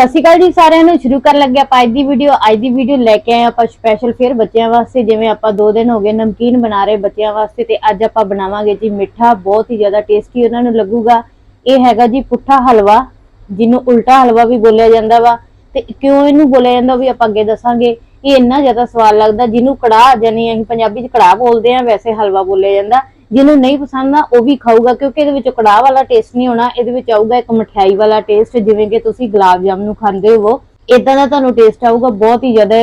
ਸਤਿ ਸ਼੍ਰੀ ਅਕਾਲ ਜੀ ਸਾਰਿਆਂ ਨੂੰ। ਸ਼ੁਰੂ ਕਰਨ ਲੱਗੇ ਆਪਾਂ ਅੱਜ ਦੀ ਵੀਡੀਓ ਅੱਜ ਦੀ ਵੀਡੀਓ ਲੈ ਕੇ ਆਏ ਆਪਾਂ ਸਪੈਸ਼ਲ ਫਿਰ ਬੱਚਿਆਂ ਵਾਸਤੇ। ਜਿਵੇਂ ਆਪਾਂ 2 ਦਿਨ ਹੋ ਗਏ ਨਮਕੀਨ ਬਣਾ ਰਹੇ ਬੱਚਿਆਂ ਵਾਸਤੇ ਤੇ ਅੱਜ ਆਪਾਂ ਬਣਾਵਾਂਗੇ ਜੀ ਮਿੱਠਾ। ਬਹੁਤ ਹੀ ਜ਼ਿਆਦਾ ਟੇਸਟੀ ਉਹਨਾਂ ਨੂੰ ਲੱਗੂਗਾ। ਇਹ ਹੈਗਾ ਜੀ ਪੁੱਠਾ ਹਲਵਾ, ਜਿਹਨੂੰ ਉਲਟਾ ਹਲਵਾ ਵੀ ਬੋਲਿਆ ਜਾਂਦਾ ਵਾ। ਤੇ ਕਿਉਂ ਇਹਨੂੰ ਬੋਲਿਆ ਜਾਂਦਾ ਵੀ ਆਪਾਂ ਅੱਗੇ ਦੱਸਾਂਗੇ। ਇਹ ਇੰਨਾ ਜ਼ਿਆਦਾ ਸਵਾਦ ਲੱਗਦਾ, ਜਿਹਨੂੰ ਕੜਾਹ ਜਾਨੀ ਅਸੀਂ ਪੰਜਾਬੀ ਚ ਕੜਾਹ ਬੋਲਦੇ ਆ ਵੈਸੇ ਹਲਵਾ ਬੋਲਿਆ ਜਾਂਦਾ। ਜਿਹਨੂੰ ਨਹੀਂ ਪਸੰਦ ਆ, ਉਹ ਵੀ ਖਾਊਗਾ, ਕਿਉਂਕਿ ਇਹਦੇ ਵਿੱਚ ਕੜਾਹ ਵਾਲਾ ਟੇਸਟ ਨਹੀਂ ਹੋਣਾ ਇਹਦੇ ਵਿੱਚ ਆਊਗਾ ਇੱਕ ਮਠਿਆਈ ਵਾਲਾ ਟੇਸਟ ਜਿਵੇਂ ਕਿ ਤੁਸੀਂ ਗੁਲਾਬ ਜਾਮਨ ਨੂੰ ਖਾਂਦੇ ਹੋ ਇਦਾਂ ਦਾ ਤੁਹਾਨੂੰ ਟੇਸਟ ਆਊਗਾ, ਬਹੁਤ ਹੀ ਜ਼ਿਆਦਾ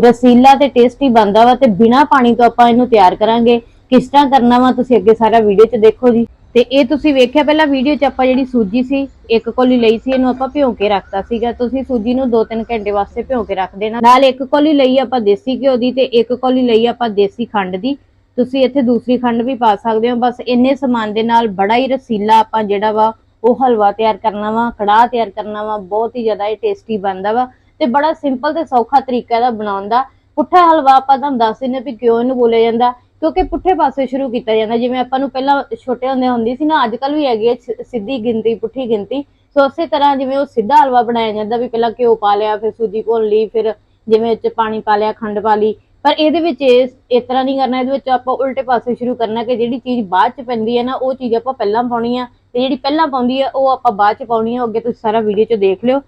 ਰਸੀਲਾ ਤੇ ਟੇਸਟੀ ਬਣਦਾ ਵਾ ਤੇ ਬਿਨਾ ਪਾਣੀ ਤੋਂ ਆਪਾਂ ਇਹਨੂੰ ਤਿਆਰ ਕਰਾਂਗੇ। ਕਿਸ ਤਰ੍ਹਾਂ ਕਰਨਾ ਵਾ, ਤੁਸੀਂ ਅੱਗੇ ਸਾਰਾ ਵੀਡੀਓ 'ਚ ਦੇਖੋ ਜੀ। ਤੇ ਇਹ ਤੁਸੀਂ ਵੇਖਿਆ, ਪਹਿਲਾਂ ਵੀਡੀਓ 'ਚ ਆਪਾਂ ਜਿਹੜੀ ਸੂਜੀ ਸੀ, ਇੱਕ ਕੋਲੀ ਲਈ ਸੀ, ਇਹਨੂੰ ਆਪਾਂ ਭਿਉਂ ਕੇ ਰੱਖਤਾ ਸੀਗਾ। ਤੁਸੀਂ ਸੂਜੀ ਨੂੰ 2-3 ਘੰਟੇ ਵਾਸਤੇ ਭਿਉਂ ਕੇ ਰੱਖ ਦੇਣਾ। ਨਾਲ ਇੱਕ ਕੋਲੀ ਲਈ ਆਪਾਂ ਦੇਸੀ ਘਿਓ ਦੀ ਤੇ ਇੱਕ ਕੋਲੀ ਲਈ ਆਪਾਂ ਦੇਸੀ ਖੰਡ ਦੀ। ਤੁਸੀਂ ਇੱਥੇ ਦੂਸਰੀ ਖੰਡ ਵੀ ਪਾ ਸਕਦੇ ਹੋ, ਬਸ ਇੰਨੇ ਸਮਾਨ ਦੇ ਨਾਲ ਬੜਾ ਹੀ ਰਸੀਲਾ ਆਪਾਂ ਜਿਹੜਾ ਵਾ, ਉਹ ਹਲਵਾ ਤਿਆਰ ਕਰਨਾ ਵਾ, ਕੜਾਹ ਤਿਆਰ ਕਰਨਾ ਵਾ, ਬਹੁਤ ਹੀ ਜ਼ਿਆਦਾ ਇਹ ਟੇਸਟੀ ਬਣਦਾ ਵਾ ਤੇ ਬੜਾ ਸਿੰਪਲ ਤੇ ਸੌਖਾ ਤਰੀਕਾ ਇਹਦਾ ਬਣਾਉਣ ਦਾ। ਪੁੱਠਾ ਹਲਵਾ ਆਪਾਂ ਤੁਹਾਨੂੰ ਦੱਸ ਦਿੰਦੇ ਵੀ ਕਿਉਂ ਇਹਨੂੰ ਬੋਲਿਆ ਜਾਂਦਾ, ਕਿਉਂਕਿ ਪੁੱਠੇ ਪਾਸੇ ਸ਼ੁਰੂ ਕੀਤਾ ਜਾਂਦਾ, ਜਿਵੇਂ ਆਪਾਂ ਨੂੰ ਪਹਿਲਾਂ ਛੋਟੇ ਹੁੰਦੇ ਹੁੰਦੀ ਸੀ ਨਾ ਅੱਜ ਕੱਲ ਵੀ ਹੈਗੀ ਹੈ ਸਿੱਧੀ ਗਿਣਤੀ, ਪੁੱਠੀ ਗਿਣਤੀ। ਸੋ ਉਸੇ ਤਰ੍ਹਾਂ ਜਿਵੇਂ ਉਹ ਸਿੱਧਾ ਹਲਵਾ ਬਣਾਇਆ ਜਾਂਦਾ ਵੀ ਪਹਿਲਾਂ ਘਿਓ ਪਾ ਲਿਆ, ਫਿਰ ਸੂਜੀ ਭੁੰਨ ਲਈ, ਫਿਰ ਜਿਵੇਂ ਇਹ ਪਾਣੀ ਪਾ ਲਿਆ, ਖੰਡ ਪਾ ਲਈ ਪਰ ਇਹਦੇ ਵਿੱਚ ਇਸ ਇਸ ਤਰ੍ਹਾਂ ਨਹੀਂ ਕਰਨਾ, ਇਹਦੇ ਵਿੱਚ ਆਪਾਂ ਉਲਟੇ ਪਾਸੇ ਸ਼ੁਰੂ ਕਰਨਾ ਕਿ ਜਿਹੜੀ ਚੀਜ਼ ਬਾਅਦ ਚ ਪੈਂਦੀ ਹੈ ਨਾ, ਉਹ ਚੀਜ਼ ਆਪਾਂ ਪਹਿਲਾਂ ਪਾਉਣੀ ਆ ਤੇ ਜਿਹੜੀ ਪਹਿਲਾਂ ਪਾਉਂਦੀ ਆ, ਉਹ ਆਪਾਂ ਬਾਅਦ ਚ ਪਾਉਣੀ ਆ। ਅੱਗੇ ਤੁਸੀਂ ਸਾਰਾ ਵੀਡੀਓ 'ਚ ਦੇਖ ਲਿਓ।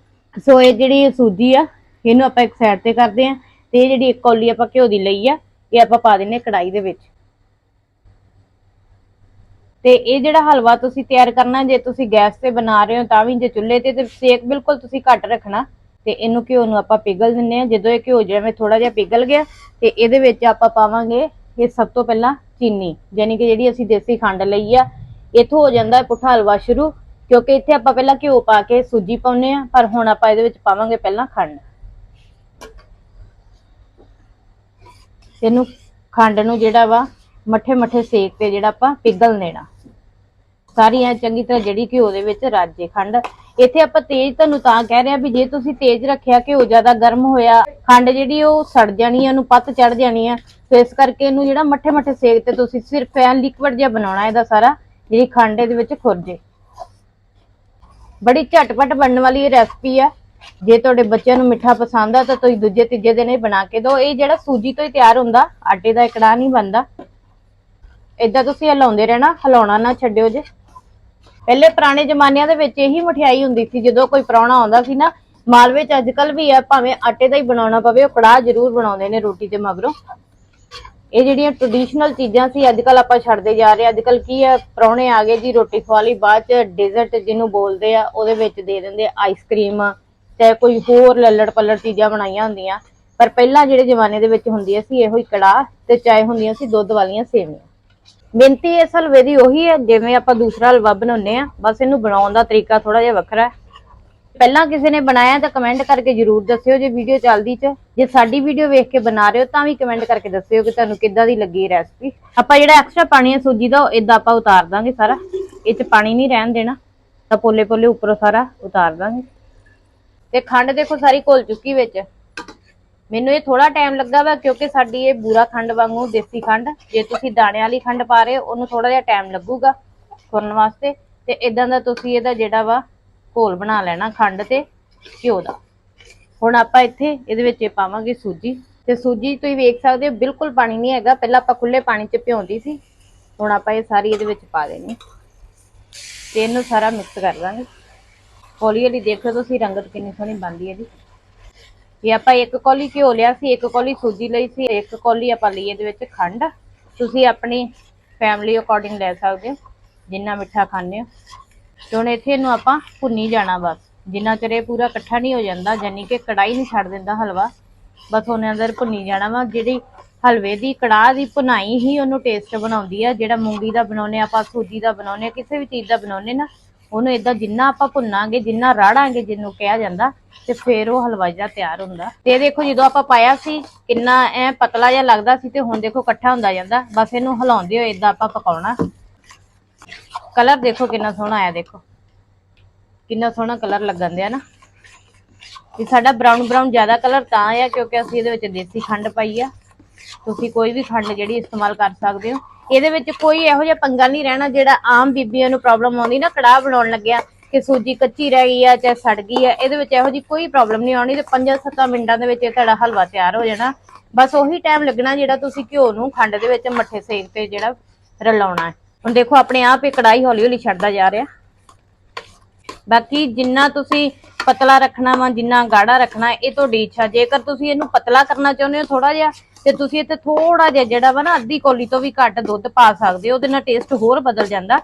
ਸੋ ਇਹ ਜਿਹੜੀ ਸੂਜੀ ਆ, ਇਹਨੂੰ ਆਪਾਂ ਇੱਕ ਸਾਈਡ ਤੇ ਕਰਦੇ ਆ ਤੇ ਇਹ ਜਿਹੜੀ ਇੱਕ ਕੌਲੀ ਆਪਾਂ ਘਿਓ ਦੀ ਲਈ ਆ, ਇਹ ਆਪਾਂ ਪਾ ਦਿੰਨੇ ਕੜਾਈ ਦੇ ਵਿੱਚ। ਤੇ ਇਹ ਜਿਹੜਾ ਹਲਵਾ ਤੁਸੀਂ ਤਿਆਰ ਕਰਨਾ, ਜੇ ਤੁਸੀਂ ਗੈਸ ਤੇ ਬਣਾ ਰਹੇ ਹੋ ਤਾਂ ਵੀ ਜੇ ਚੁੱਲ੍ਹੇ ਤੇ ਤੇ ਸੇਕ ਬਿਲਕੁਲ ਤੁਸੀਂ ਘੱਟ ਰੱਖਣਾ। ਤੇ ਇਹਨੂੰ ਘਿਓ ਨੂੰ ਆਪਾਂ ਪਿਘਲ ਦਿੰਨੇ ਆ ਜਦੋਂ ਇਹ ਘਿਓ ਜਿਵੇਂ ਥੋੜਾ ਜਿਹਾ ਪਿਘਲ ਗਿਆ ਤੇ ਇਹਦੇ ਵਿੱਚ ਆਪਾਂ ਪਾਵਾਂਗੇ ਇਹ ਸਭ ਤੋਂ ਪਹਿਲਾਂ ਚੀਨੀ ਯਾਨੀ ਕਿ ਜਿਹੜੀ ਅਸੀਂ ਦੇਸੀ ਖੰਡ ਲਈ ਆ, ਇਥੋਂ ਹੋ ਜਾਂਦਾ ਹੈ ਪੁੱਠਾ ਹਲਵਾ ਸ਼ੁਰੂ, ਕਿਉਂਕਿ ਇੱਥੇ ਆਪਾਂ ਪਹਿਲਾਂ ਘਿਓ ਪਾ ਕੇ ਸੂਜੀ ਪਾਉਨੇ ਆ ਪਰ ਹੁਣ ਆਪਾਂ ਇਹਦੇ ਵਿੱਚ ਪਾਵਾਂਗੇ ਪਹਿਲਾਂ ਖੰਡ। ਇਹਨੂੰ ਖੰਡ ਨੂੰ ਜਿਹੜਾ ਵਾ ਮੱਠੇ ਮੱਠੇ ਸੇਕ ਤੇ ਜਿਹੜਾ ਆਪਾਂ ਪਿਘਲ ਦੇਣਾ। ਸਾਰੀ ਐ ਚੰਗੀ ਤਰ੍ਹਾਂ ਜਿਹੜੀ ਘਿਓ ਦੇ ਵਿੱਚ ਰਾਜੇ ਖੰਡ ਇੱਥੇ ਆਪਾਂ ਤੇਜ਼ ਤੁਹਾਨੂੰ ਤਾਂ ਕਹਿ ਰਹੇ ਆ ਵੀ ਜੇ ਤੁਸੀਂ ਤੇਜ਼ ਰੱਖਿਆ ਘਿਓ ਜ਼ਿਆਦਾ ਗਰਮ ਹੋਇਆ, ਖੰਡ ਜਿਹੜੀ ਉਹ ਸੜ ਜਾਣੀ ਆ, ਉਹਨੂੰ ਪੱਤ ਚੜ ਜਾਣੀ ਆ ਤੇ ਇਸ ਕਰਕੇ ਇਹਨੂੰ ਜਿਹੜਾ ਮੱਠੇ ਮੱਠੇ ਸੇਕ ਤੇ ਤੁਸੀਂ ਸਿਰਫ ਐ ਲਿਕਵਿਡ ਜਿਹਾ ਬਣਾਉਣਾ ਇਹਦਾ ਸਾਰਾ, ਜਿਹੜੀ ਖੰਡ ਇਹਦੇ ਵਿੱਚ ਖੁਰਜੇ ਬੜੀ ਝਟਪਟ ਬਣਨ ਵਾਲੀ ਇਹ ਰੈਸਪੀ ਆ। ਜੇ ਤੁਹਾਡੇ ਬੱਚਿਆਂ ਨੂੰ ਮਿੱਠਾ ਪਸੰਦ ਆ, ਤਾਂ ਤੁਸੀਂ ਦੂਜੇ, ਤੀਜੇ ਦਿਨ ਇਹ ਬਣਾ ਕੇ ਦਿਓ। ਇਹ ਜਿਹੜਾ ਸੂਜੀ ਤੋਂ ਹੀ ਤਿਆਰ ਹੁੰਦਾ, ਆਟੇ ਦਾ ਇਕੜਾ ਨਹੀਂ ਬਣਦਾ। ਇਦਾਂ ਤੁਸੀਂ ਹਿਲਾਉਂਦੇ ਰਹਿਣਾ, ਹਿਲਾਉਣਾ ਨਾ ਛੱਡਿਓ ਜੇ। ਪਹਿਲੇ ਪੁਰਾਣੇ ਜ਼ਮਾਨਿਆਂ ਦੇ ਵਿੱਚ ਇਹੀ ਮਠਿਆਈ ਹੁੰਦੀ ਸੀ, ਜਦੋਂ ਕੋਈ ਪ੍ਰਾਹੁਣਾ ਆਉਂਦਾ ਸੀ ਨਾ ਮਾਲਵੇ ਚ ਅੱਜ ਕੱਲ ਵੀ ਆ, ਭਾਵੇਂ ਆਟੇ ਦਾ ਹੀ ਬਣਾਉਣਾ ਪਵੇ, ਉਹ ਕੜਾਹ ਜ਼ਰੂਰ ਬਣਾਉਂਦੇ ਨੇ ਰੋਟੀ ਦੇ ਮਗਰੋਂ। ਇਹ ਜਿਹੜੀਆਂ ਟ੍ਰੈਡੀਸ਼ਨਲ ਚੀਜ਼ਾਂ ਸੀ ਅੱਜ ਕੱਲ ਆਪਾਂ ਛੱਡਦੇ ਜਾ ਰਹੇ ਅੱਜ ਅੱਜਕੱਲ ਕੀ ਆ ਪ੍ਰਾਹੁਣੇ ਆ ਗਏ ਜੀ, ਰੋਟੀ ਖਵਾ ਲਈ ਬਾਅਦ ਚ ਡੈਜ਼ਰਟ ਜਿਹਨੂੰ ਬੋਲਦੇ ਆ, ਉਹਦੇ ਵਿੱਚ ਦੇ ਦਿੰਦੇ ਆਈਸਕ੍ਰੀਮ ਚਾਹੇ ਕੋਈ ਹੋਰ ਲੱਲੜ ਪੱਲੜ ਚੀਜ਼ਾਂ ਬਣਾਈਆਂ ਹੁੰਦੀਆਂ। ਪਰ ਪਹਿਲਾਂ ਜਿਹੜੇ ਜ਼ਮਾਨੇ ਦੇ ਵਿੱਚ ਹੁੰਦੀਆਂ ਸੀ, ਇਹੋ ਹੀ ਕੜਾਹ ਤੇ ਚਾਹੇ ਹੁੰਦੀਆਂ ਸੀ ਦੁੱਧ ਵਾਲੀਆਂ ਸੇਵੀਆਂ। ਬੇਨਤੀ ਇਸ ਹਲਵੇ ਦੀ ਉਹੀ ਹੈ, ਜਿਵੇਂ ਆਪਾਂ ਦੂਸਰਾ ਹਲਵਾ ਬਣਾਉਂਦੇ ਆ ਬਸ ਇਹਨੂੰ ਬਣਾਉਣ ਦਾ ਤਰੀਕਾ ਥੋੜਾ ਜਿਹਾ ਵੱਖਰਾ ਹੈ। ਪਹਿਲਾਂ ਕਿਸੇ ਨੇ ਬਣਾਇਆ ਤਾਂ ਕਮੈਂਟ ਕਰਕੇ ਜਰੂਰ ਦੱਸਿਓ ਜੇ ਵੀਡੀਓ ਚੱਲਦੀ ਚ। ਜੇ ਸਾਡੀ ਵੀਡੀਓ ਵੇਖ ਕੇ ਬਣਾ ਰਹੇ ਹੋ ਤਾਂ ਵੀ ਕਮੈਂਟ ਕਰਕੇ ਦੱਸਿਓ ਕਿ ਤੁਹਾਨੂੰ ਕਿੱਦਾਂ ਦੀ ਲੱਗੀ ਰੈਸਪੀ ਆਪਾਂ ਜਿਹੜਾ ਐਕਸਟਰਾ ਪਾਣੀ ਹੈ ਸੂਜੀ ਦਾ ਇਦਾਂ ਆਪਾਂ ਉਤਾਰ ਦਾਂਗੇ ਸਾਰਾ। ਇਹ ਚ ਪਾਣੀ ਨਹੀਂ ਰਹਿਣ ਦੇਣਾ। ਤਾਂ ਪੋਲੇ ਪੋਲੇ ਉੱਪਰੋਂ ਸਾਰਾ ਉਤਾਰ ਦਾਂਗੇ। ਤੇ ਖੰਡ ਦੇਖੋ ਸਾਰੀ ਘੁਲ ਚੁੱਕੀ ਵਿੱਚ। ਮੈਨੂੰ ਇਹ ਥੋੜਾ ਟਾਈਮ ਲੱਗਾ ਵਾ ਕਿਉਂਕਿ ਸਾਡੀ ਇਹ ਬੂਰਾ ਖੰਡ ਵਾਂਗੂ ਦੇਸੀ ਖੰਡ, ਜੇ ਤੁਸੀਂ ਦਾਣੇ ਵਾਲੀ ਖੰਡ ਪਾ ਰਹੇ ਹੋ, ਉਹਨੂੰ ਥੋੜਾ ਜਿਹਾ ਟਾਈਮ ਲੱਗੂਗਾ ਫੁਰਨ ਵਾਸਤੇ। ਤੇ ਇਦਾਂ ਦਾ ਤੁਸੀਂ ਇਹਦਾ ਜਿਹੜਾ ਵਾ ਘੋਲ ਬਣਾ ਲੈਣਾ ਖੰਡ ਤੇ ਘਿਓ ਦਾ। ਹੁਣ ਆਪਾਂ ਇੱਥੇ ਇਹਦੇ ਵਿੱਚ ਇਹ ਪਾਵਾਂਗੇ ਸੂਜੀ। ਤੇ ਸੂਜੀ ਤੁਸੀਂ ਵੇਖ ਸਕਦੇ ਹੋ, ਬਿਲਕੁਲ ਪਾਣੀ ਨਹੀਂ ਹੈਗਾ, ਪਹਿਲਾਂ ਆਪਾਂ ਖੁੱਲੇ ਪਾਣੀ 'ਚ ਭਿਉਂਦੀ ਸੀ, ਹੁਣ ਆਪਾਂ ਇਹ ਸਾਰੀ ਇਹਦੇ ਵਿੱਚ ਪਾ ਦੇਣੀ ਤੇ ਇਹਨੂੰ ਸਾਰਾ ਮਿਕਸ ਕਰ ਦਾਂਗੇ ਹੌਲੀ ਹੌਲੀ ਦੇਖੋ ਤੁਸੀਂ, ਰੰਗਤ ਕਿੰਨੀ ਸੋਹਣੀ ਬਣਦੀ ਹੈ ਇਹਦੀ। ਵੀ ਆਪਾਂ ਇੱਕ ਕੌਲੀ ਘਿਓ ਲਿਆ ਸੀ, ਇੱਕ ਕੌਲੀ ਸੂਜੀ ਲਈ ਸੀ, ਇੱਕ ਕੌਲੀ ਆਪਾਂ ਲਈ ਇਹਦੇ ਵਿੱਚ ਖੰਡ। ਤੁਸੀਂ ਆਪਣੀ ਫੈਮਿਲੀ ਅਕੋਰਡਿੰਗ ਲੈ ਸਕਦੇ ਹੋ, ਜਿੰਨਾ ਮਿੱਠਾ ਖਾਂਦੇ ਹੋ। ਹੁਣ ਇੱਥੇ ਇਹਨੂੰ ਆਪਾਂ ਭੁੰਨੀ ਜਾਣਾ ਬਸ। ਜਿੰਨਾ ਚਿਰ ਇਹ ਪੂਰਾ ਇਕੱਠਾ ਨਹੀਂ ਹੋ ਜਾਂਦਾ ਯਾਨੀ ਕਿ ਕੜਾਈ ਨਹੀਂ ਛੱਡ ਦਿੰਦਾ ਹਲਵਾ, ਬਸ ਉਹਨੇ ਅੰਦਰ ਭੁੰਨੀ ਜਾਣਾ ਵਾ। ਜਿਹੜੀ ਹਲਵੇ ਦੀ ਕੜਾਹ ਦੀ ਭੁਨਾਈ ਹੀ ਉਹਨੂੰ ਟੇਸਟ ਬਣਾਉਂਦੀ ਆ। ਜਿਹੜਾ ਮੂੰਗੀ ਦਾ ਬਣਾਉਨੇ ਆਪਾਂ ਸੂਜੀ ਦਾ ਬਣਾਉਨੇ ਕਿਸੇ ਵੀ ਚੀਜ਼ ਦਾ ਬਣਾਉਨੇ ਨਾ ਉਹਨੂੰ ਇਦਾਂ ਜਿੰਨਾ ਆਪਾਂ ਭੁੰਨਾਂਗੇ, ਜਿੰਨਾ ਰਾੜਾਂਗੇ ਜਿਹਨੂੰ ਕਿਹਾ ਜਾਂਦਾ, ਤੇ ਫਿਰ ਉਹ ਹਲਵਾ ਜਿਹੜਾ ਤਿਆਰ ਹੁੰਦਾ। ਤੇ ਦੇਖੋ ਜਦੋਂ ਆਪਾਂ ਪਾਇਆ ਸੀ, ਕਿੰਨਾ ਐ ਪਤਲਾ ਜਿਹਾ ਲੱਗਦਾ ਸੀ ਤੇ ਹੁਣ ਦੇਖੋ ਇਕੱਠਾ ਹੁੰਦਾ ਜਾਂਦਾ, ਬਸ ਇਹਨੂੰ ਹਿਲਾਉਂਦੇ ਹੋਏ ਇਦਾਂ ਆਪਾਂ ਪਕਾਉਣਾ। ਕਲਰ ਦੇਖੋ ਕਿੰਨਾ ਸੋਹਣਾ ਆਇਆ, ਦੇਖੋ। ਕਿੰਨਾ ਸੋਹਣਾ ਕਲਰ ਲੱਗਣ ਦਿਆ ਨਾ। ਇਹ ਸਾਡਾ ਬਰਾਊਨ ਬਰਾਊਨ ਜ਼ਿਆਦਾ ਕਲਰ ਤਾਂ ਆ, ਕਿਉਂਕਿ ਅਸੀਂ ਇਹਦੇ ਵਿੱਚ ਦੇਸੀ ਖੰਡ ਪਾਈ ਆ। ਤੁਸੀਂ ਕੋਈ ਵੀ ਖੰਡ ਜਿਹੜੀ ਇਸਤੇਮਾਲ ਕਰ ਸਕਦੇ ਹੋ। ਇਹਦੇ ਵਿੱਚ ਕੋਈ ਇਹੋ ਜਿਹਾ ਪੰਗਾ ਨਹੀਂ ਰਹਿਣਾ ਜਿਹੜਾ ਆਮ ਬੀਬੀਆਂ ਨੂੰ ਪ੍ਰੋਬਲਮ ਆਉਂਦੀ ਨਾ, ਕੜਾਹ ਬਣਾਉਣ ਲੱਗਿਆ ਕਿ ਸੂਜੀ ਕੱਚੀ ਰਹਿ ਗਈ ਆ ਚਾਹੇ ਸੜ ਗਈ ਆ, ਇਹਦੇ ਵਿੱਚ ਇਹੋ ਜੀ ਕੋਈ ਪ੍ਰੋਬਲਮ ਨਹੀਂ ਆਉਣੀ ਤੇ 5-7 ਮਿੰਟਾਂ ਦੇ ਵਿੱਚ ਇਹ ਤੁਹਾਡਾ ਹਲਵਾ ਤਿਆਰ ਹੋ ਜਾਣਾ। ਬਸ ਉਹੀ ਟਾਈਮ ਲੱਗਣਾ ਜਿਹੜਾ ਤੁਸੀਂ ਘਿਓ ਨੂੰ ਖੰਡ ਦੇ ਵਿੱਚ ਮੱਠੇ ਸੇਕ ਤੇ ਜਿਹੜਾ ਰਲਾਉਣਾ ਹੈ। ਹੁਣ ਦੇਖੋ, ਆਪਣੇ ਆਪ ਇਹ ਕੜਾਈ ਹੌਲੀ ਹੌਲੀ ਛੱਡਦਾ ਜਾ ਰਿਹਾ। ਬਾਕੀ ਜਿੰਨਾ ਤੁਸੀਂ ਪਤਲਾ ਰੱਖਣਾ ਵਾ, ਜਿੰਨਾ ਗਾੜਾ ਰੱਖਣਾ, ਇਹ ਤੁਹਾਡੀ ਇੱਛਾ। ਜੇਕਰ ਤੁਸੀਂ ਇਹਨੂੰ ਪਤਲਾ ਕਰਨਾ ਚਾਹੁੰਦੇ ਹੋ ਥੋੜਾ ਜਿਹਾ ਤੇ ਤੁਸੀਂ ਇੱਥੇ ਥੋੜਾ ਜਿਹਾ ਜਿਹੜਾ ਵਾ ਨਾ ਅੱਧੀ ਕੋਲੀ ਤੋਂ ਵੀ ਘੱਟ ਦੁੱਧ ਪਾ ਸਕਦੇ ਹੋ, ਉਹਦੇ ਨਾਲ ਟੇਸਟ ਹੋਰ ਬਦਲ ਜਾਂਦਾ।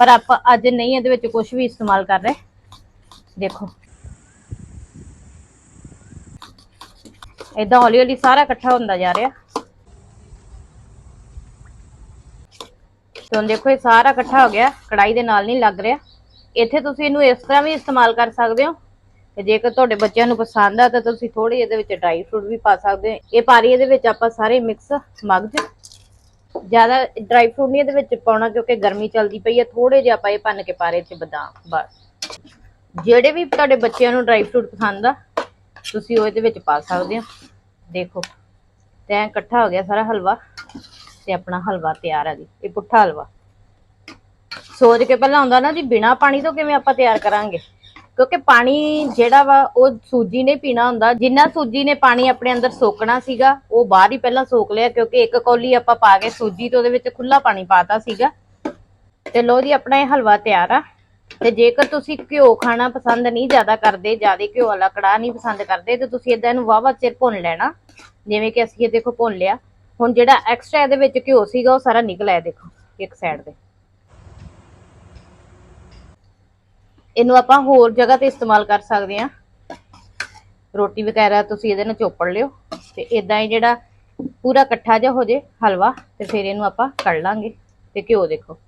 ਪਰ ਆਪਾਂ ਅੱਜ ਨਹੀਂ, ਇਹਦੇ ਵਿੱਚ ਕੁਝ ਵੀ ਇਸਤੇਮਾਲ ਕਰ ਰਹੇ। ਦੇਖੋ। ਇਦਾਂ ਹੌਲੀ ਹੌਲੀ ਸਾਰਾ ਇਕੱਠਾ ਹੁੰਦਾ ਜਾ ਰਿਹਾ। ਤੇ ਹੁਣ ਦੇਖੋ, ਇਹ ਸਾਰਾ ਇਕੱਠਾ ਹੋ ਗਿਆ ਕੜਾਈ ਦੇ ਨਾਲ ਨਹੀਂ ਲੱਗ ਰਿਹਾ। ਇੱਥੇ ਤੁਸੀਂ ਇਹਨੂੰ ਇਸ ਤਰ੍ਹਾਂ ਵੀ ਇਸਤੇਮਾਲ ਕਰ ਸਕਦੇ ਹੋ। ਤੇ ਜੇਕਰ ਤੁਹਾਡੇ ਬੱਚਿਆਂ ਨੂੰ ਪਸੰਦ ਆ ਤਾਂ ਤੁਸੀਂ ਥੋੜੀ ਇਹਦੇ ਵਿੱਚ ਡਰਾਈ ਫਰੂਟ ਵੀ ਪਾ ਸਕਦੇ ਹੋ। ਇਹ ਪਾ ਰਹੀ ਇਹਦੇ ਵਿੱਚ ਆਪਾਂ ਸਾਰੇ ਮਿਕਸ ਮਗਜ ਜ਼ਿਆਦਾ ਡਰਾਈ ਫਰੂਟ ਨਹੀਂ ਇਹਦੇ ਵਿੱਚ ਪਾਉਣਾ ਕਿਉਂਕਿ ਗਰਮੀ ਚੱਲਦੀ ਪਈ ਹੈ ਥੋੜੇ ਜਿਹਾ ਆਪਾਂ ਇਹ ਭੰਨ ਕੇ ਪਾ ਰਹੇ ਤੇ ਬਦਾਮ, ਬਸ। ਜਿਹੜੇ ਵੀ ਤੁਹਾਡੇ ਬੱਚਿਆਂ ਨੂੰ ਡਰਾਈ ਫਰੂਟ ਪਸੰਦ ਆ, ਤੁਸੀਂ ਉਹ ਇਹਦੇ ਵਿੱਚ ਪਾ ਸਕਦੇ ਹੋ। ਦੇਖੋ, ਤੇ ਐਂ ਇਕੱਠਾ ਹੋ ਗਿਆ ਸਾਰਾ ਹਲਵਾ ਤੇ ਆਪਣਾ ਹਲਵਾ ਤਿਆਰ ਆ ਜੀ, ਇਹ ਪੁੱਠਾ ਹਲਵਾ। ਸੋਚ ਕੇ ਪਹਿਲਾਂ ਆਉਂਦਾ ਨਾ ਜੀ, ਬਿਨਾ ਪਾਣੀ ਤੋਂ ਕਿਵੇਂ ਆਪਾਂ ਤਿਆਰ ਕਰਾਂਗੇ? ਕਿਉਂਕਿ ਪਾਣੀ ਜਿਹੜਾ ਵਾ, ਉਹ ਸੂਜੀ ਨੇ ਪੀਣਾ ਹੁੰਦਾ। ਜਿੰਨਾ ਸੂਜੀ ਨੇ ਪਾਣੀ ਆਪਣੇ ਅੰਦਰ ਸੋਕਣਾ ਸੀਗਾ, ਉਹ ਬਾਹਰ ਹੀ ਪਹਿਲਾਂ ਸੋਕ ਲਿਆ, ਕਿਉਂਕਿ ਇੱਕ ਕੌਲੀ ਆਪਾਂ ਪਾ ਕੇ ਸੂਜੀ ਤੇ ਉਹਦੇ ਵਿੱਚ ਖੁੱਲਾ ਪਾਣੀ ਪਾਤਾ ਸੀਗਾ। ਤੇ ਲੋ ਜੀ, ਆਪਣਾ ਇਹ ਹਲਵਾ ਤਿਆਰ ਆ। ਤੇ ਜੇਕਰ ਤੁਸੀਂ ਘਿਓ ਖਾਣਾ ਪਸੰਦ ਨਹੀਂ ਜ਼ਿਆਦਾ ਕਰਦੇ, ਜ਼ਿਆਦਾ ਘਿਓ ਵਾਲਾ ਕੜਾਹ ਨਹੀਂ ਪਸੰਦ ਕਰਦੇ, ਤੇ ਤੁਸੀਂ ਇਦਾਂ ਇਹਨੂੰ ਵਾਵਾ ਚਿਰ ਭੁੰਨ ਲੈਣਾ। ਜਿਵੇਂ ਕਿ ਅਸੀਂ ਇਹ ਦੇਖੋ ਭੁੰਨ ਲਿਆ। ਹੁਣ ਜਿਹੜਾ ਐਕਸਟਰਾ ਇਹਦੇ ਵਿੱਚ ਘਿਓ ਸੀਗਾ, ਉਹ ਸਾਰਾ ਨਿਕਲ ਆਇਆ ਦੇਖੋ, ਇੱਕ ਸਾਈਡ ਤੇ। ਇਹਨੂੰ ਆਪਾਂ ਹੋਰ ਜਗ੍ਹਾ ਤੇ ਇਸਤੇਮਾਲ ਕਰ ਸਕਦੇ ਹਾਂ। ਰੋਟੀ ਵਗੈਰਾ ਤੁਸੀਂ ਇਹਦੇ ਨਾਲ ਚੋਪੜ ਲਿਓ ਤੇ ਇਦਾਂ ਹੀ ਜਿਹੜਾ ਪੂਰਾ ਇਕੱਠਾ ਜਿਹਾ ਹੋ ਜੇ ਹਲਵਾ ਤੇ ਫਿਰ ਇਹਨੂੰ ਆਪਾਂ ਕੱਢ ਲਾਂਗੇ ਤੇ ਘਿਓ ਦੇਖੋ।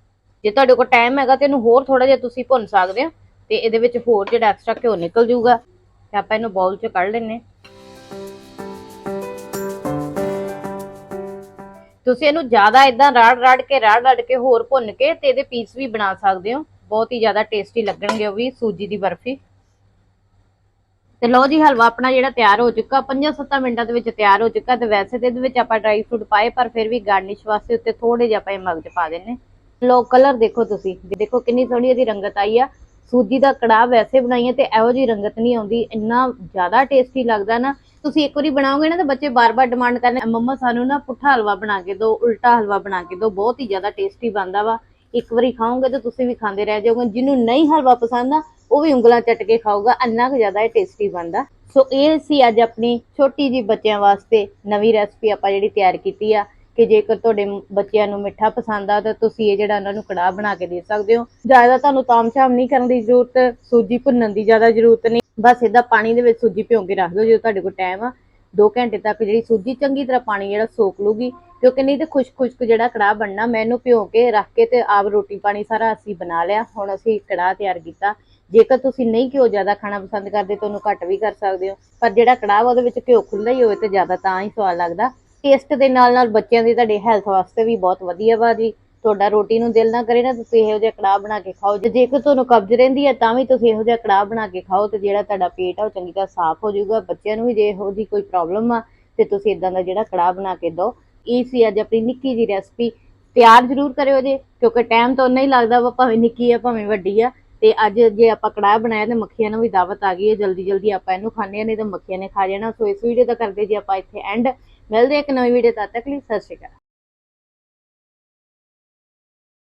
ਜੇ ਤੁਹਾਡੇ ਕੋਲ ਟਾਈਮ ਹੈਗਾ ਤੇ ਇਹਨੂੰ ਹੋਰ ਥੋੜਾ ਜਿਹਾ ਤੁਸੀਂ ਭੁੰਨ ਸਕਦੇ ਹੋ ਤੇ ਇਹਦੇ ਵਿੱਚ ਹੋਰ ਜਿਹੜਾ ਐਕਸਟਰਾ ਘਿਓ ਨਿਕਲ ਜਾਊਗਾ ਤੇ ਆਪਾਂ ਇਹਨੂੰ ਬਾਉਲ 'ਚ ਕੱਢ ਲੈਨੇ ਤੁਸੀਂ ਇਹਨੂੰ ਜ਼ਿਆਦਾ ਇਦਾਂ ਰਾੜ ਰਾੜ ਕੇ ਰਾੜ ਰਾੜ ਕੇ ਹੋਰ ਭੁੰਨ ਕੇ ਤੇ ਇਹਦੇ ਪੀਸ ਵੀ ਬਣਾ ਸਕਦੇ ਹੋ। ਬਹੁਤ ਹੀ ਜ਼ਿਆਦਾ ਟੇਸਟੀ ਲੱਗਣਗੇ ਉਹ ਵੀ, ਸੂਜੀ ਦੀ ਬਰਫੀ। ਤੇ ਲੋ ਜੀ, ਹਲਵਾ ਆਪਣਾ ਜਿਹੜਾ ਤਿਆਰ ਹੋ ਚੁੱਕਾ 5-7 ਮਿੰਟਾਂ ਦੇ ਵਿੱਚ ਤਿਆਰ ਹੋ ਚੁੱਕਾ, ਤੇ ਵੈਸੇ ਤੇ ਇਹਦੇ ਵਿੱਚ ਆਪਾਂ ਡਰਾਈ ਫਰੂਟ ਪਾਏ, ਪਰ ਫਿਰ ਵੀ ਗਾਰਨਿਸ਼ ਵਾਸਤੇ ਉੱਤੇ ਥੋੜੇ ਜਿਹਾ ਆਪਾਂ ਇਹ ਮਗਜ ਪਾ ਦਿੰਨੇ ਲੋ ਕਲਰ ਦੇਖੋ ਤੁਸੀਂ। ਦੇਖੋ ਕਿੰਨੀ ਸੋਹਣੀ ਇਹਦੀ ਰੰਗਤ ਆਈ ਆ। ਸੂਜੀ ਦਾ ਕੜਾਹ ਵੈਸੇ ਬਣਾਈਏ ਤੇ ਇਹੋ ਜੀ ਰੰਗਤ ਨਹੀਂ ਆਉਂਦੀ, ਇੰਨਾ ਜ਼ਿਆਦਾ ਟੇਸਟੀ ਲੱਗਦਾ ਨਾ। ਤੁਸੀਂ ਇੱਕ ਵਾਰੀ ਬਣਾਓਗੇ ਨਾ, ਤਾਂ ਬੱਚੇ ਬਾਰ-ਬਾਰ ਡਿਮਾਂਡ ਕਰਦੇ ਮੰਮਾ ਸਾਨੂੰ ਨਾ ਪੁੱਠਾ ਹਲਵਾ ਬਣਾ ਕੇ ਦਿਓ, ਉਲਟਾ ਹਲਵਾ ਬਣਾ ਕੇ ਦਿਓ, ਬਹੁਤ ਹੀ ਜ਼ਿਆਦਾ ਟੇਸਟੀ ਬਣਦਾ ਵਾ। ਇੱਕ ਵਾਰੀ ਖਾਓਗੇ ਤਾਂ ਤੁਸੀਂ ਵੀ ਖਾਂਦੇ ਰਹਿ ਜਾਓਗੇ। ਜਿਹਨੂੰ ਨਹੀਂ ਹਲਵਾ ਪਸੰਦ ਆ, ਉਹ ਵੀ ਉਂਗਲਾਂ ਚੱਟ ਕੇ ਖਾਊਗਾ। ਇੰਨਾ ਕੁ ਜ਼ਿਆਦਾ ਇਹ ਟੇਸਟੀ ਬਣਦਾ। ਸੋ ਇਹ ਸੀ ਅੱਜ ਆਪਣੀ ਛੋਟੀ ਜੀ ਬੱਚਿਆਂ ਵਾਸਤੇ ਨਵੀਂ ਰੈਸਪੀ ਆਪਾਂ ਜਿਹੜੀ ਤਿਆਰ ਕੀਤੀ ਆ ਕਿ ਜੇਕਰ ਤੁਹਾਡੇ ਬੱਚਿਆਂ ਨੂੰ ਮਿੱਠਾ ਪਸੰਦ ਆ ਤਾਂ ਤੁਸੀਂ ਇਹ ਜਿਹੜਾ ਉਹਨਾਂ ਨੂੰ ਕੜਾਹ ਬਣਾ ਕੇ ਦੇ ਸਕਦੇ ਹੋ। ਜ਼ਿਆਦਾ ਤੁਹਾਨੂੰ ਤਾਮਝਾਮ ਨਹੀਂ ਕਰਨ ਦੀ ਜ਼ਰੂਰਤ, ਸੂਜੀ ਭੁੰਨਣ ਦੀ ਜ਼ਿਆਦਾ ਜ਼ਰੂਰਤ ਨਹੀਂ। ਬਸ ਇਹਦਾ ਪਾਣੀ ਦੇ ਵਿੱਚ ਸੂਜੀ ਭਿਉਂ ਕੇ ਰੱਖ ਦਿਓ ਜਦੋਂ ਤੁਹਾਡੇ ਕੋਲ ਟਾਈਮ ਆ। 2 ਘੰਟੇ ਤੱਕ ਜਿਹੜੀ ਸੂਜੀ ਚੰਗੀ ਤਰ੍ਹਾਂ ਪਾਣੀ ਜਿਹੜਾ ਸੋਕ ਲੂਗੀ ਕਿਉਂਕਿ ਨਹੀਂ ਤੇ ਖੁਸ਼ਕ ਖੁਸ਼ਕ ਜਿਹੜਾ ਕੜਾਹ ਬਣਨਾ ਮੈਨੂੰ ਇਹਨੂੰ ਕੇ ਰੱਖ ਕੇ ਤੇ ਆਪ ਰੋਟੀ ਪਾਣੀ ਸਾਰਾ ਅਸੀਂ ਬਣਾ ਲਿਆ। ਹੁਣ ਅਸੀਂ ਕੜਾਹ ਤਿਆਰ ਕੀਤਾ। ਜੇਕਰ ਤੁਸੀਂ ਨਹੀਂ ਘਿਓ ਜ਼ਿਆਦਾ ਖਾਣਾ ਪਸੰਦ ਕਰਦੇ ਤਾਂ ਉਹਨੂੰ ਘੱਟ ਵੀ ਕਰ ਸਕਦੇ ਹੋ। ਪਰ ਜਿਹੜਾ ਕੜਾਹ ਵਾ ਉਹਦੇ ਵਿੱਚ ਘਿਓ ਖੁੱਲ੍ਹਾ ਹੀ ਹੋਵੇ ਤੇ ਜ਼ਿਆਦਾ ਤਾਂ ਹੀ ਸਵਾਦ ਲੱਗਦਾ। ਟੇਸਟ ਦੇ ਨਾਲ ਨਾਲ ਬੱਚਿਆਂ ਦੀ ਤੁਹਾਡੇ ਹੈਲਥ ਵਾਸਤੇ ਵੀ ਬਹੁਤ ਵਧੀਆ ਵਾ ਜੀ। ਤੁਹਾਡਾ ਰੋਟੀ ਨੂੰ ਦਿਲ ਨਾ ਕਰੇ ਨਾ ਤੁਸੀਂ ਇਹੋ ਜਿਹਾ ਕੜਾਹ ਬਣਾ ਕੇ ਖਾਓ। ਜੇ ਜੇਕਰ ਤੁਹਾਨੂੰ ਕਬਜ਼ ਰਹਿੰਦੀ ਹੈ ਤਾਂ ਵੀ ਤੁਸੀਂ ਇਹੋ ਜਿਹਾ ਕੜਾਹ ਬਣਾ ਕੇ ਖਾਓ ਤੇ ਜਿਹੜਾ ਤੁਹਾਡਾ ਪੇਟ ਆ ਉਹ ਚੰਗੀ ਤਰ੍ਹਾਂ ਸਾਫ਼ ਹੋ ਜਾਊਗਾ। ਬੱਚਿਆਂ ਨੂੰ ਵੀ ਜੇ ਇਹੋ ਜਿਹੀ ਕੋਈ ਪ੍ਰੋਬਲਮ ਆ ਤੇ ਤੁਸੀਂ ਇਦਾਂ ਦਾ ਜਿਹੜਾ ਕੜਾਹ ਬਣਾ ਕੇ ਦਿਓ। ਇਹ ਸੀ ਅੱਜ ਆਪਣੀ ਨਿੱਕੀ ਜੀ ਰੈਸਪੀ ਤਿਆਰ ਜ਼ਰੂਰ ਕਰਿਓ ਜੇ, ਕਿਉਂਕਿ ਟਾਈਮ ਤਾਂ ਉਨਾ ਹੀ ਲੱਗਦਾ ਵਾ, ਭਾਵੇਂ ਨਿੱਕੀ ਆ, ਭਾਵੇਂ ਵੱਡੀ ਆ। ਤੇ ਅੱਜ ਜੇ ਆਪਾਂ ਕੜਾਹ ਬਣਾਇਆ ਤੇ ਮੱਖੀਆਂ ਨੂੰ ਵੀ ਦਾਵਤ ਆ ਗਈ ਹੈ, ਜਲਦੀ ਜਲਦੀ ਆਪਾਂ ਇਹਨੂੰ ਖਾਣੇ ਨਹੀਂ ਤਾਂ ਮੱਖੀਆਂ ਨੇ ਖਾ ਜਾਣਾ। ਸੋ ਇਸ ਵੀਡੀਓ ਦਾ ਕਰਦੇ ਜੀ ਆਪਾਂ ਇੱਥੇ ਐਂਡ ਮਿਲਦੇ ਹਾਂ ਇੱਕ ਨਵੀਂ ਵੀਡੀਓ ਤਦ ਤੱਕ ਲਈ। ਸਤਿ ਸ਼੍ਰੀ ਅਕਾਲ।